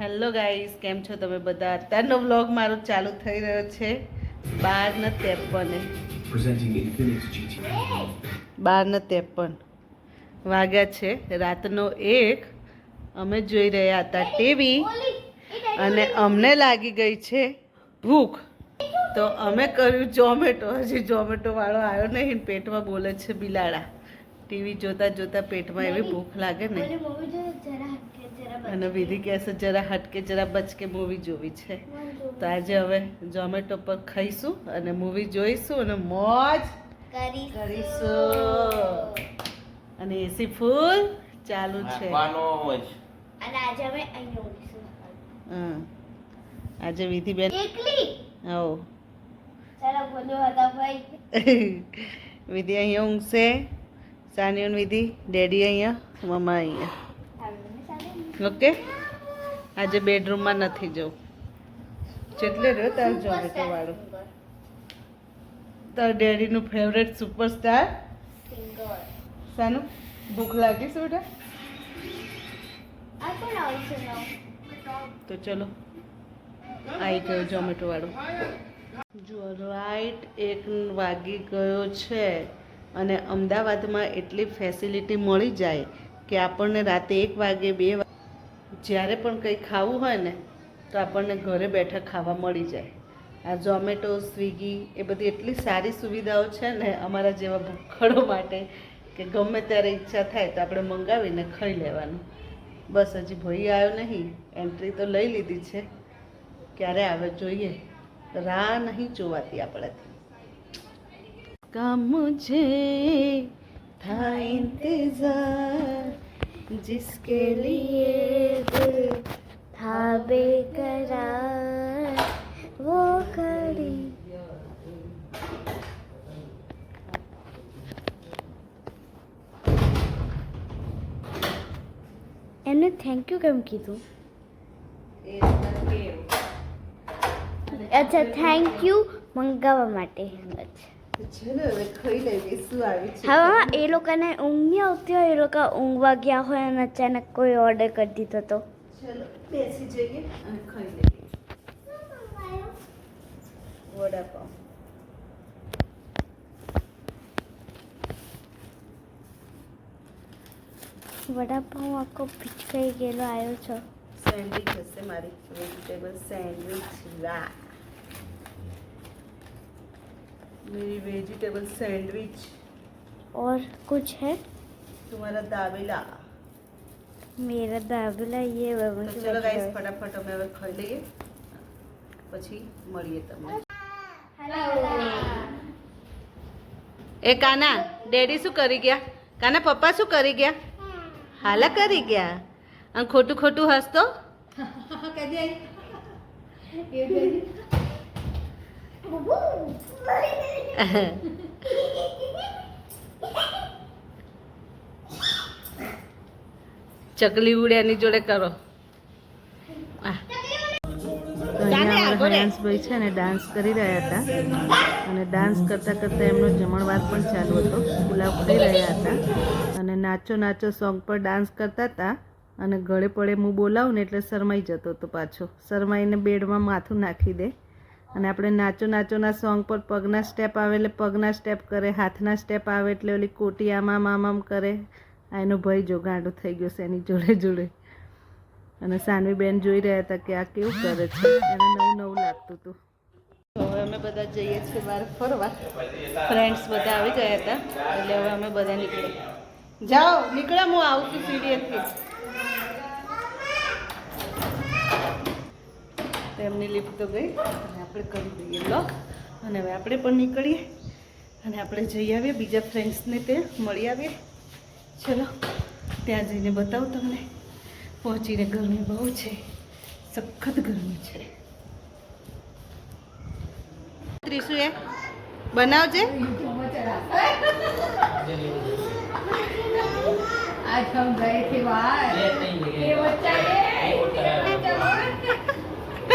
Hello guys કેમ છો તમે બધા? અત્યારનો વ્લોગ મારો ચાલુ થઈ રહ્યો છે. બારના ત્રેપને. Presenting Infinix GT. બાર ને ત્રેપન. વાગ્યા છે. રાતનો એક. અમે જોઈ રહ્યા હતા ટીવી અને અમને લાગી ગઈ છે ભૂખ. તો અમે કર્યું ઝોમેટો. હજી ઝોમેટોવાળો આવ્યો નહીં. પેટમાં બોલે છે બિલાડા. ટીવી જોતા જોતા પેટમાં એવી ભૂખ લાગે ને. અને વિધિ કહેશે જરા હટકે જરા બચકે મૂવી જોવી છે. તો આજે હવે ઝોમેટો પર ખાઈશું અને મૂવી જોઈશું અને મોજ કરીશું. અને એસી ફૂલ ચાલુ છે. અને આજે અમે. આજે વિધિબેન હો ચાલો બોલો હતા ભાઈ. વિધિ અહીંયા ઊંઘશે. સાનિયુન વિધિ ડેડી અહીંયા મમ્મા અહીંયા. ઓકે? આજે બેડરૂમમાં નથી જવું. જેટલે રહ્યો તારું ઝોમેટો વાળું તાર ડેડીનું ફેવરેટ સુપરસ્ટાર સાનું? ભૂખ લાગી શું? તો ચલો આવી ગયો ઝોમેટો વાળો. જો રાઈટ એક વાગી ગયો છે અને અમદાવાદમાં એટલી ફેસિલિટી મળી જાય કે આપણને રાતે એક વાગે બે વાગે જ્યારે પણ કંઈ ખાવું હોય ને, તો આપણને ઘરે બેઠા ખાવા મળી જાય. આ ઝોમેટો, સ્વિગી એ બધી એટલી સારી સુવિધાઓ છે ને અમારા જેવા ભૂખડો માટે કે ગમે ત્યારે ઈચ્છા થાય તો આપણે મંગાવીને ખાઈ લેવાનું. બસ હજી ભાઈ આવ્યો નહીં, એન્ટ્રી તો લઈ લીધી છે. ક્યારે આવે જોઈએ? રાહ નહીં જોવાતી આપણાથી. કામ છે था इंतजार जिसके लिए दिल था बेकरार वो खड़ी એમને થેન્ક યુ કેમ કીધું અચ્છા થેન્ક યુ મંગાવવા માટે ચલો હા, એ લોકોને ઊંઘ નહીં આવતી હોય એ લોકો ઊંઘવા ગયા હોય અને અચાનક કોઈ ઓર્ડર કરી દીધો તો ચલો બેસી જઈએ અને ખાઈ લઈએ વડાપાવ વડાપાઉં આખો ભીચકાઈ ગયેલો આવ્યો છો સેન્ડવિચ હશે મારી વેજીટેબલ સેન્ડવિચ રા मेरी वेजिटेबल सैंडविच और कुछ है तुम्हारा दावेला मेरा दाबला ये તો मुझे ચલો लग ગાઈસ रहा ફટાફટ અમે હવે ખાઈ લઈએ પછી મળીએ તમને એ કાના ડેડી શું કરી ગયા કાના પપ્પા શું કરી ગયા હાલા કરી ગયા અને ખોટું ખોટું હસતો ચકલી ઉડ્યાની જોડે કરો. હંસભાઈ છે ને ડાન્સ કરી રહ્યા હતા. અને ડાન્સ કરતાં કરતાં એમનો જમણવાર પણ ચાલુ હતો. ગુલાબ ખાઈ રહ્યા હતા. અને નાચો નાચો સોંગ પર ડાન્સ કરતા હતા. અને ગળે પડે હું બોલાવું ને એટલે શરમાઈ જતો હતો પાછો. શરમાઈને બેડમાં માથું નાખી દે. અને આપણે નાચો નાચોના સોંગ પર પગના સ્ટેપ આવે એટલે પગના સ્ટેપ કરે, હાથના સ્ટેપ આવે એટલે ઓલી કોટી આમ આમ કરે. આ એનો ભય જો ગાંડો થઈ ગયો છે એની જોડે જોડે. અને સાનવી બેન જોઈ રહ્યા હતા કે આ કેવું કરે છે. એને નવું નવું લાગતું હતું. હવે અમે બધા જઈએ છીએ બહાર ફરવા. ફ્રેન્ડ્સ બધા આવી ગયા હતા. એટલે હવે અમે બધા નીકળ્યા જાઓ નીકળ્યા હું આવું છું સીડીએથી તેમની લિફ્ટ તો ગઈ અને આપણે કરી દઈએ લોક અને હવે આપણે પણ નીકળીએ અને આપણે જઈ આવીએ બીજા ફ્રેન્ડ્સને તે મળી આવીએ ચલો ત્યાં જઈને બતાવું તમને પહોંચીને ગરમી બહુ છે સખત ગરમી છે ત્રીસુ એ બનાવજે आज हम गए थे बाहर ये नहीं ये बच्चा ये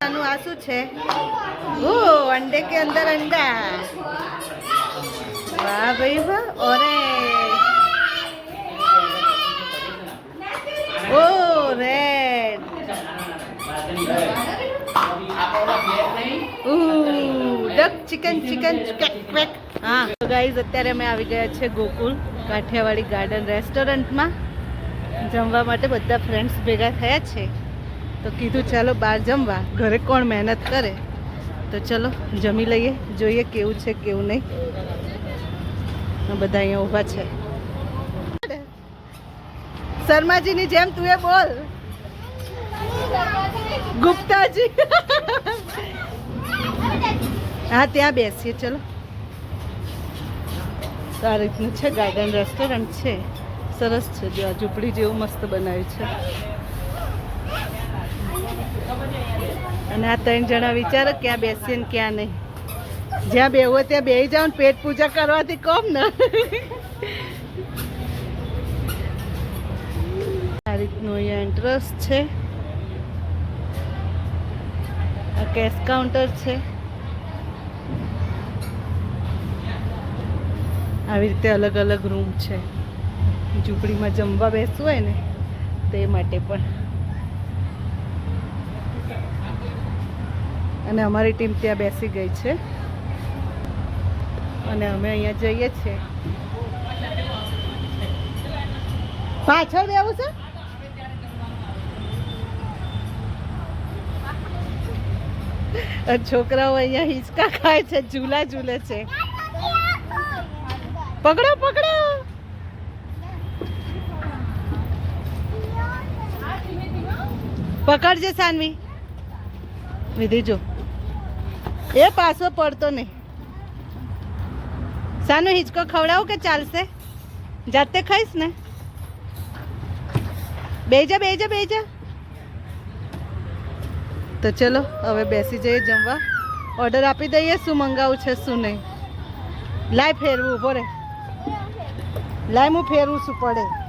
આનું આ શું છે ઓ અંડે કે અંદર અંડા વાહ, ભાઈ ઓરેન્જ ઓ red duck chicken chicken quack quack હા. ગાઈઝ અત્યારે અમે આવી ગયા છે ગોકુલ કાઠિયાવાડી ગાર્ડન રેસ્ટોરન્ટમાં જમવા માટે બધા ફ્રેન્ડ્સ ભેગા થયા છે. તો કીધું ચાલો બહાર જમવા. ઘરે કોણ મહેનત કરે? તો ચલો જમી લઈએ, જોઈએ કેવું છે, કેવું નહીં. બધા અહીંયા ઊભા છે. શર્માજીની જેમ તું એ બોલ. ગુપ્તાજી. હા, ત્યાં બેસીએ, ચલો. તો રીતનું છે ગાર્ડન રેસ્ટોરન્ટ છે. સરસ છે જો આ ઝૂંપડી જેવું મસ્ત બનાવ્યું છે. અને આ ત્રણ જણા વિચારો ક્યાં બેસીએ ને ક્યાં નહીં. જ્યાં બેવું હોય ત્યાં બેસી જાઓ ને પેટ પૂજા કરવાથી કોમ ને. આ રીતનું અહીંયા એન્ટ્રસ છે. આ કેશ કાઉન્ટર છે. આવી રીતે અલગ અલગ રૂમ છે. ઝૂંપડીમાં જમવા બેસવું હોય ને, તે માટે પણ. અને અમારી ટીમ ત્યાં બેસી ગઈ છે. અને અમે અહીંયા જઈએ છીએ. પાછળ બેવું છે? છોકરાઓ અહીંયા હિંચકા ખાય છે, ઝૂલા ઝૂલે છે. પકડો પકડો. પકડજે સાનવી. વિધિ જો. એ પાછો પડતો નહીં. સાનો હિંચકો ખવડાવું કે ચાલશે? જાતે ખાઈશ ને? બેજા બેજા બેજા. તો ચલો, હવે બેસી જઈએ જમવા. ઓર્ડર આપી દઈએ, શું મંગાવું છે, શું નહીં. લાય ફેરવું, ઊભો રે. લાય, હું ફેરવું શું પડે.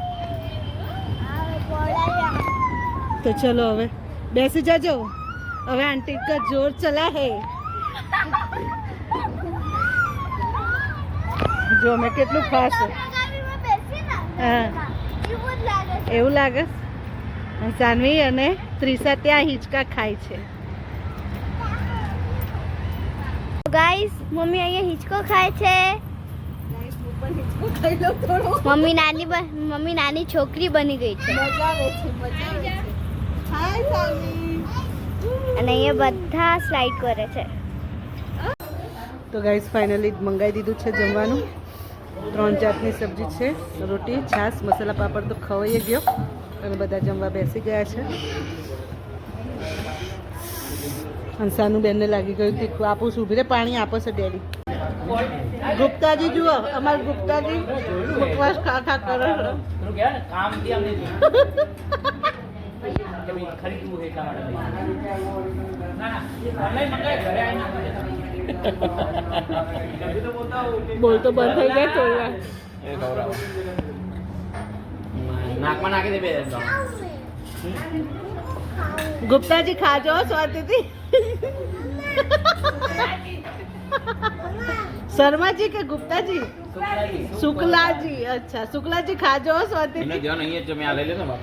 તો ચલો હવે બેસી જજો. હવે આંટી કા જોર ચલા હે જો મેં કેટલું ફાસ હા. એવું લાગે. સાનવી અને ત્રિષા ત્યાં હિંચકા ખાય છે. ગાઈસ મમ્મી અહીંયા હિંચકો ખાય છે. મમ્મી નાની બ- મમ્મી નાની છોકરી બની ગઈ છે. અને અહીંયા બધા સ્લાઇડ કરે છે. તો ગાઈસ ફાઇનલી મંગાવી દીધું છે જમવાનું. ત્રણ જાતની સબ્જી છે રોટી છાશ મસાલા પાપડ તો ખવાઈ ગયો. અને બધા જમવા બેસી ગયા છે. હંસાનું બેનને લાગી ગયું તીખું આપું છું. ઊભી રે પાણી આપો છે ડેડી. ગુપ્તાજી જુઓ અમારા ગુપ્તાજી. બકવાસ ખા ખા કરે કે ભાઈ ખરીદવું છે એટલા માટે ના, ના, online મંગાય, ઘરે આવીને બોલ તો બંધ થઈ ગયા વાર. નાકમાં નાખી દે બે ગુપ્તાજી ખાજો સ્વાતિથી. શર્માજી કે ગુપ્તાજી? શુક્લાજી. અચ્છા શુક્લાજી ખાજો સ્વાતિથી. ધ્યાન અહીંયા જ મેં આ લઈ લેતો બાપ.